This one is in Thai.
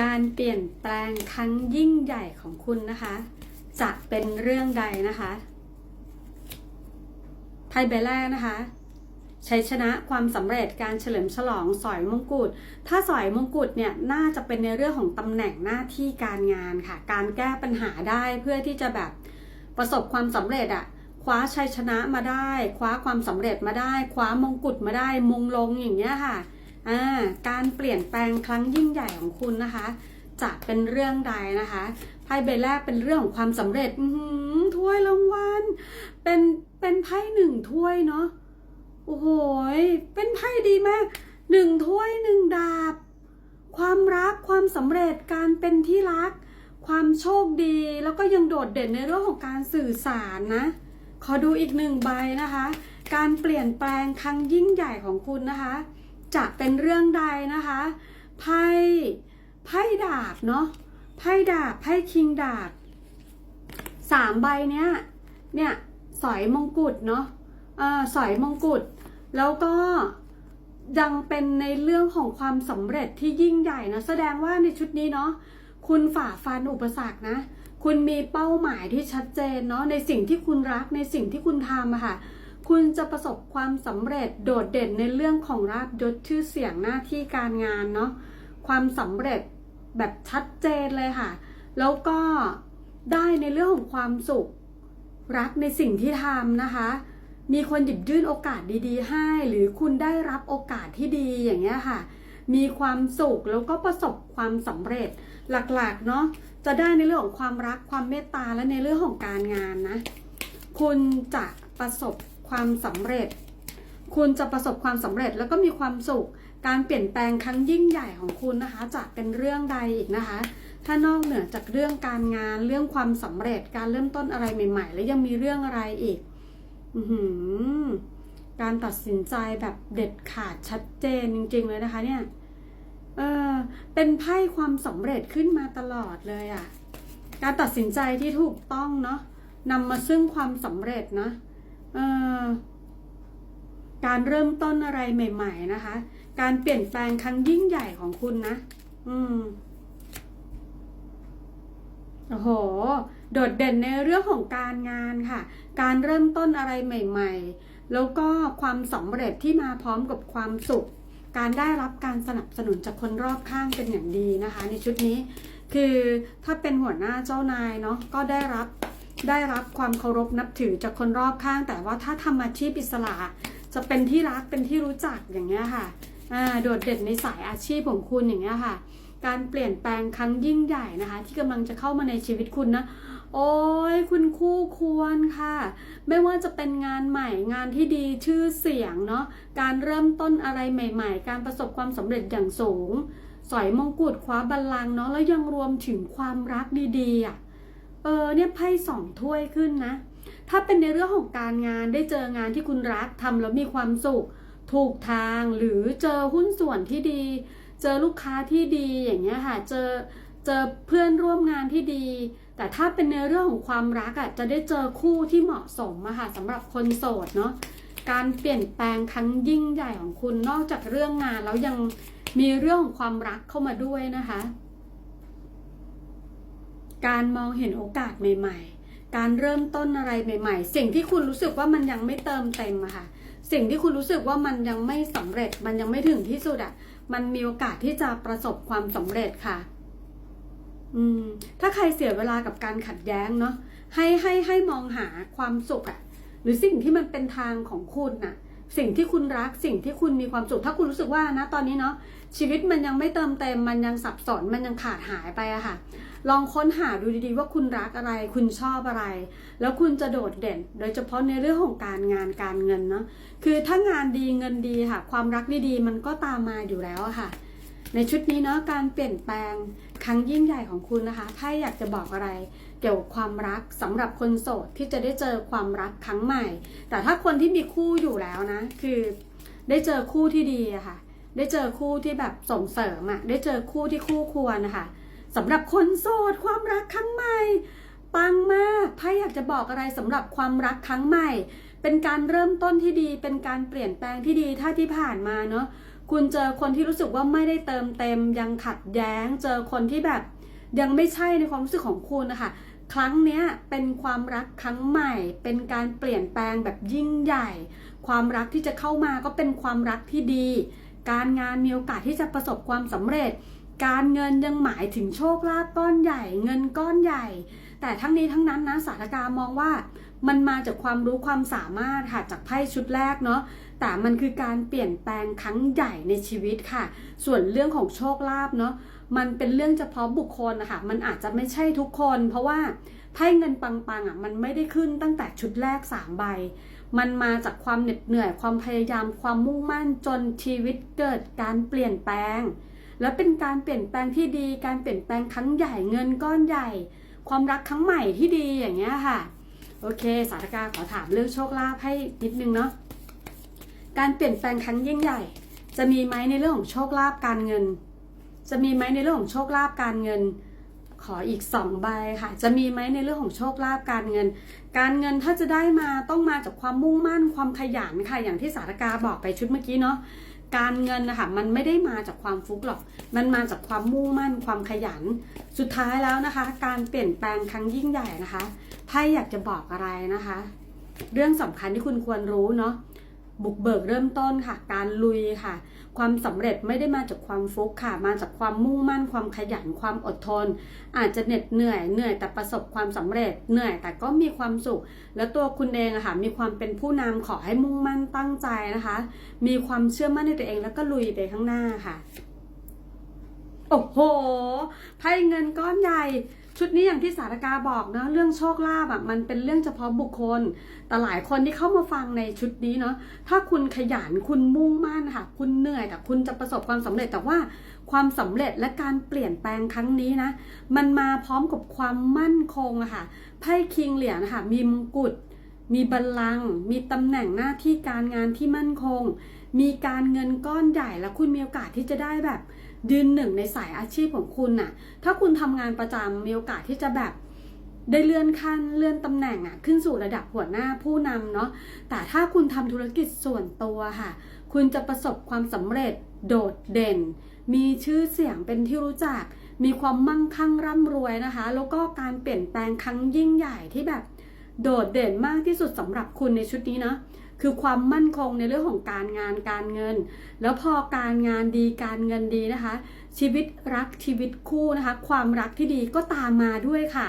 การเปลี่ยนแปลงครั้งยิ่งใหญ่ของคุณนะคะ จะเป็นเรื่องใดนะคะไพ่ใบแรกนะคะชัยชนะความสำเร็จการเฉลิมฉลองสอยมงกุฎ ถ้าสอยมงกุฎเนี่ยน่าจะเป็นในเรื่องของตำแหน่งหน้าที่การงานค่ะ การแก้ปัญหาได้เพื่อที่จะแบบประสบความสำเร็จอะคว้าชัยชนะมาได้ คว้าความสำเร็จมาได้ คว้ามงกุฎมาได้ มงลงอย่างเงี้ยค่ะ อ่าการเปลี่ยนแปลงครั้งยิ่งใหญ่ของคุณนะคะ จะเป็นเรื่องใดนะคะไพ่ใบแรกเป็นเรื่องของความสำเร็จหถ้วยรางวัลเป็นเป็นไพ่หนึ่งถ้วยเนาะโอ้โหเป็นไพ่ดีมากหนึ่งถ้วยหนึ่งดาบ ความรักความสำเร็จการเป็นที่รัก ความโชคดีแล้วก็ยังโดดเด่นในเรื่องของการสื่อสารนะ ขอดูอีกหนึ่งใบนะคะ การเปลี่ยนแปลงครั้งยิ่งใหญ่ของคุณนะคะ จะเป็นเรื่องใดนะคะไพ่ไพ่ดาบเนาะไพ่ดาบไพ่คิงดาบสามใบเนี้ยเนี่ยสอยมงกุฎเนาะอ่าสอยมงกุฎแล้วก็ยังเป็นในเรื่องของความสำเร็จที่ยิ่งใหญ่นะแสดงว่าในชุดนี้เนาะคุณฝ่าฟันอุปสรรคนะ คุณมีเป้าหมายที่ชัดเจนเนาะในสิ่งที่คุณรักในสิ่งที่คุณทำอะค่ะ คุณจะประสบความสำเร็จโดดเด่นในเรื่องของราบยศชื่อเสียงหน้าที่การงานเนาะความสำเร็จแบบชัดเจนเลยค่ะ แล้วก็ได้ในเรื่องของความสุข รักในสิ่งที่ทำนะคะ มีคนหยิบยื่นโอกาสดีๆ ให้ หรือคุณได้รับโอกาสที่ดีอย่างเงี้ยค่ะ มีความสุขแล้วก็ประสบความสำเร็จหลักๆเนาะจะได้ในเรื่องของความรักความเมตตาและในเรื่องของการงานนะ คุณจะประสบ ความสำเร็จ คุณจะประสบความสำเร็จแล้วก็มีความสุข การเปลี่ยนแปลงครั้งยิ่งใหญ่ของคุณนะคะจะเป็นเรื่องใดอีกนะคะ ถ้านอกเหนือจากเรื่องการงานเรื่องความสำเร็จการเริ่มต้นอะไรใหม่ ๆ แล้วยังมีเรื่องอะไรอีกอืการตัดสินใจแบบเด็ดขาดชัดเจนจริง ๆ เลยนะคะ เนี่ย เออเป็นไพ่ความสำเร็จขึ้นมาตลอดเลยอะ่ะ การตัดสินใจที่ถูกต้องเนาะนำมาซึ่งความสำเร็จนะ การเริ่มต้นอะไรใหม่ ๆ นะคะ การเปลี่ยนแปลงครั้งยิ่งใหญ่ของคุณนะ อืมโอ้โห โดดเด่นในเรื่องของการงานค่ะ การเริ่มต้นอะไรใหม่ ๆ แล้วก็ความสำเร็จที่มาพร้อมกับความสุข การได้รับการสนับสนุนจากคนรอบข้างเป็นอย่างดีนะคะ ในชุดนี้ คือถ้าเป็นหัวหน้าเจ้านายเนาะก็ได้รับ ได้รับความเคารพนับถือจากคนรอบข้าง แต่ว่าถ้าทำอาชีพอิสระ จะเป็นที่รักเป็นที่รู้จักอย่างเงี้ยค่ะอ่าโดดเด่นในสายอาชีพของคุณอย่างเงี้ยค่ะ การเปลี่ยนแปลงครั้งยิ่งใหญ่นะคะ ที่กำลังจะเข้ามาในชีวิตคุณนะโอ้ยคุณคู่ควรค่ะ ไม่ว่าจะเป็นงานใหม่งานที่ดีชื่อเสียงเนาะการเริ่มต้นอะไรใหม่ ๆ การประสบความสำเร็จอย่างสูง สอยมงกุฎคว้าบัลลังก์เนาะแล้วยังรวมถึงความรักดีๆอะ เออเนี่ยไพ่สองถ้วยขึ้นนะ ถ้าเป็นในเรื่องของการงานได้เจองานที่คุณรักทำแล้วมีความสุข ถูกทางหรือเจอหุ้นส่วนที่ดี เจอลูกค้าที่ดีอย่างเงี้ยค่ะ เจอเจอเพื่อนร่วมงานที่ดี แต่ถ้าเป็นในเรื่องของความรักอะจะได้เจอคู่ที่เหมาะสมอะค่ะสำหรับคนโสดเนาะการเปลี่ยนแปลงครั้งยิ่งใหญ่ของคุณนอกจากเรื่องงานแล้วยังมีเรื่องของความรักเข้ามาด้วยนะคะ การมองเห็นโอกาสใหม่ ๆ การเริ่มต้นอะไรใหม่ ๆ สิ่งที่คุณรู้สึกว่ามันยังไม่เติมเต็มอะค่ะ สิ่งที่คุณรู้สึกว่ามันยังไม่สำเร็จ มันยังไม่ถึงที่สุดอะมันมีโอกาสที่จะประสบความสำเร็จค่ะ อืม ถ้าใครเสียเวลากับการขัดแย้งเนาะ ให้ให้ให้มองหาความสุขอะหรือสิ่งที่มันเป็นทางของคุณน่ะ สิ่งที่คุณรัก สิ่งที่คุณมีความสุข ถ้าคุณรู้สึกว่านะตอนนี้เนาะชีวิตมันยังไม่เติมเต็ม มันยังสับสน มันยังขาดหายไปอะค่ะ ลองค้นหาดูดีๆ ว่าคุณรักอะไร คุณชอบอะไร แล้วคุณจะโดดเด่น โดยเฉพาะในเรื่องของการงานการเงินเนาะคือถ้างานดีเงินดีค่ะ ความรักดีๆมันก็ตามมาอยู่แล้วค่ะ ในชุดนี้เนาะการเปลี่ยนแปลงครั้งยิ่งใหญ่ของคุณนะคะถ้าอยากจะบอกอะไร เกี่ยวกับความรักสำหรับคนโสดที่จะได้เจอความรักครั้งใหม่ แต่ถ้าคนที่มีคู่อยู่แล้วนะ คือได้เจอคู่ที่ดีอะค่ะ ได้เจอคู่ที่แบบส่งเสริมอะได้เจอคู่ที่คู่ควรนะคะ สำหรับคนโสดความรักครั้งใหม่ ปังมากไพ่อยากจะบอกอะไรสำหรับความรักครั้งใหม่ เป็นการเริ่มต้นที่ดี เป็นการเปลี่ยนแปลงที่ดีถ้าที่ผ่านมาเนาะคุณเจอคนที่รู้สึกว่าไม่ได้เติมเต็ม ยังขัดแย้ง เจอคนที่แบบยังไม่ใช่ในความรู้สึกของคุณนะคะครั้งเนี้ยเป็นความรักครั้งใหม่ เป็นการเปลี่ยนแปลงแบบยิ่งใหญ่ ความรักที่จะเข้ามาก็เป็นความรักที่ดี การงานมีโอกาสที่จะประสบความสำเร็จ การเงินยังหมายถึงโชคลาภก้อนใหญ่ เงินก้อนใหญ่ แต่ทั้งนี้ทั้งนั้นนะสารการมองว่ามันมาจากความรู้ความสามารถค่ะจากไพ่ชุดแรกเนาะแต่มันคือการเปลี่ยนแปลงครั้งใหญ่ในชีวิตค่ะ ส่วนเรื่องของโชคลาภเนาะมันเป็นเรื่องเฉพาะบุคคลนะคะมันอาจจะไม่ใช่ทุกคน เพราะว่าไพ่เงินปังๆอะมันไม่ได้ขึ้นตั้งแต่ชุดแรก 3 ใบ มันมาจากความเหน็ดเหนื่อยความพยายามความมุ่งมั่นจนชีวิตเกิดการเปลี่ยนแปลง แล้วเป็นการเปลี่ยนแปลงที่ดี การเปลี่ยนแปลงครั้งใหญ่เงินก้อนใหญ่ ความรักครั้งใหม่ที่ดีอย่างเงี้ยค่ะ โอเค สารกาขอถามเรื่องโชคลาภให้นิดนึงเนาะการเปลี่ยนแปลงครั้งยิ่งใหญ่ จะมีไหมในเรื่องของโชคลาภการเงิน จะมีไหมในเรื่องของโชคลาภการเงิน ขออีกสองใบค่ะ จะมีไหมในเรื่องของโชคลาภการเงิน การเงินถ้าจะได้มาต้องมาจากความมุ่งมั่นความขยันค่ะอย่างที่สารกาบอกไปชุดเมื่อกี้เนาะ การเงินนะคะมันไม่ได้มาจากความฟุกหรอก มันมาจากความมุ่งมั่นความขยัน สุดท้ายแล้วนะคะ การเปลี่ยนแปลงครั้งยิ่งใหญ่นะคะไพ่อยากจะบอกอะไรนะคะ เรื่องสำคัญที่คุณควรรู้เนาะ บุกเบิกเริ่มต้นค่ะ การลุยค่ะ ความสำเร็จไม่ได้มาจากความฟุกค่ะ มาจากความมุ่งมั่น ความขยัน ความอดทน อาจจะเหน็ดเหนื่อย เหนื่อยแต่ประสบความสำเร็จ เหนื่อยแต่ก็มีความสุข แล้วตัวคุณเองอะค่ะ มีความเป็นผู้นำขอให้มุ่งมั่นตั้งใจนะคะ มีความเชื่อมั่นในตัวเองแล้วก็ลุยไปข้างหน้าค่ะ โอ้โห ไพ่เงินก้อนใหญ่ ชุดนี้อย่างที่สารกาบอกเนาะเรื่องโชคลาภอะมันเป็นเรื่องเฉพาะบุคคล แต่หลายคนที่เข้ามาฟังในชุดนี้เนาะถ้าคุณขยันคุณมุ่งมั่นค่ะ คุณเหนื่อยแต่คุณจะประสบความสำเร็จแต่ว่าความสำเร็จและการเปลี่ยนแปลงครั้งนี้นะมันมาพร้อมกับความมั่นคงอะค่ะไพ่คิงเหรียญนะคะมีมงกุฎมีบัลลังก์มีตำแหน่งหน้าที่การงานที่มั่นคง มีการเงินก้อนใหญ่แล้วคุณมีโอกาสที่จะได้แบบ ยืนหนึ่งในสายอาชีพของคุณน่ะ ถ้าคุณทำงานประจำมีโอกาสที่จะแบบได้เลื่อนขั้นเลื่อนตำแหน่งอะขึ้นสู่ระดับหัวหน้าผู้นำเนาะแต่ถ้าคุณทำธุรกิจส่วนตัวค่ะ คุณจะประสบความสำเร็จโดดเด่น มีชื่อเสียงเป็นที่รู้จัก มีความมั่งคั่งร่ำรวยนะคะ แล้วก็การเปลี่ยนแปลงครั้งยิ่งใหญ่ที่แบบ โดดเด่นมากที่สุดสำหรับคุณในชุดนี้เนาะ คือความมั่นคงในเรื่องของการงานการเงิน แล้วพอการงานดีการเงินดีนะคะ ชีวิตรักชีวิตคู่นะคะ ความรักที่ดีก็ตามมาด้วยค่ะ